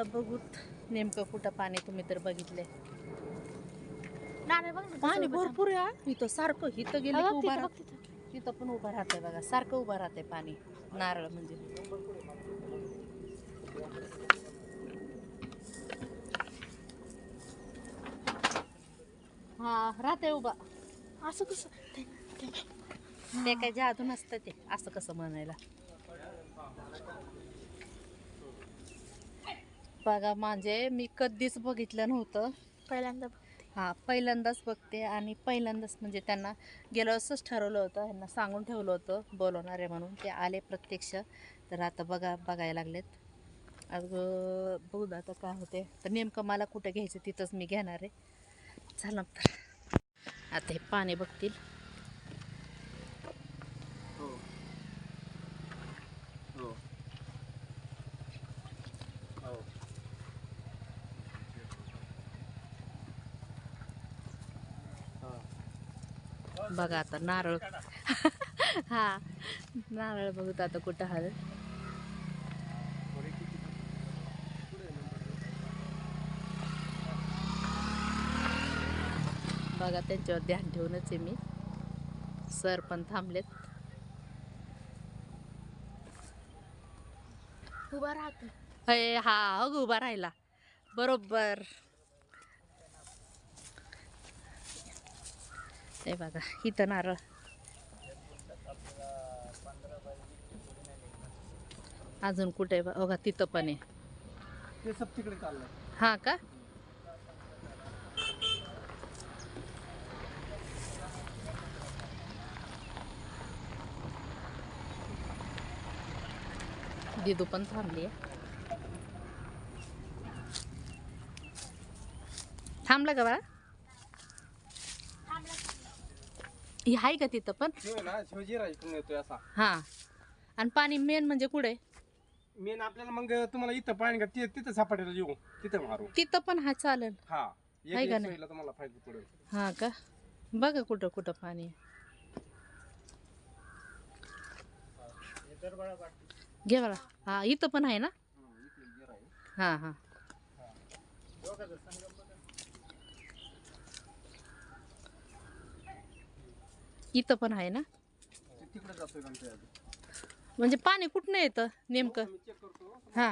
आता बघूत नेमकं कुठं पाणी तुम्ही तर बघितले पाणी भरपूर आहे. इथं सारखं इथं गेलं. की उभा राहत. तिथं पण उभं राहतंय बघा सारखं उभं राहतंय पाणी नारळ म्हणजे हा राहते उभा असं कसं ते काय जादू नसतं ते असं कसं म्हणायला बघा म्हणजे मी कधीच बघितलं नव्हतं. पहिल्यांदा हा पहिल्यांदाच बघते आणि पहिल्यांदाच म्हणजे त्यांना गेलं असंच ठरवलं होतं ह्यांना सांगून ठेवलं होतं बोलवणार आहे म्हणून. ते आले प्रत्यक्ष. तर आता बघा बघायला लागलेत. आज अं, बघू आता काय होते तर नेमकं मला कुठं घ्यायचं तिथंच मी घेणार आहे. चला तर. आता हे पाणी बघतील. बघा आता नारळ. हा नारळ बघू आता कुठं हल बघा त्यांच्यावर ध्यान ठेवूनच आहे मी. सर पण थांबलेत. उभा राहतो. हा अग उभा राहिला. बरोबर. हे बघा इथं नारळ. अजून कुठे आहे बघा तिथं पण आहे. हा का? दिदू पण थांबली आहे. थांबला का बाळा? ही आहे का तिथं पण? शिव ना येतोय असा. हा. आणि पाणी मेन म्हणजे कुठे? मेन आपल्याला मग तुम्हाला इथं पाणी का ति- तिथं सापडायला येऊ तिथं मारू. तिथं पण हा चालेल. हा. एक आहे का नाही? सोयीला तुम्हाला फायदा पडेल हा का? बघा कुठं कुठं पाणी. घे बघा हा इथं पण आहे ना? हा. हा. इथं पण आहे ना? ते तिकडे जातोय आमच्या म्हणजे पाणी कुठनं येतं नेमकं? हा.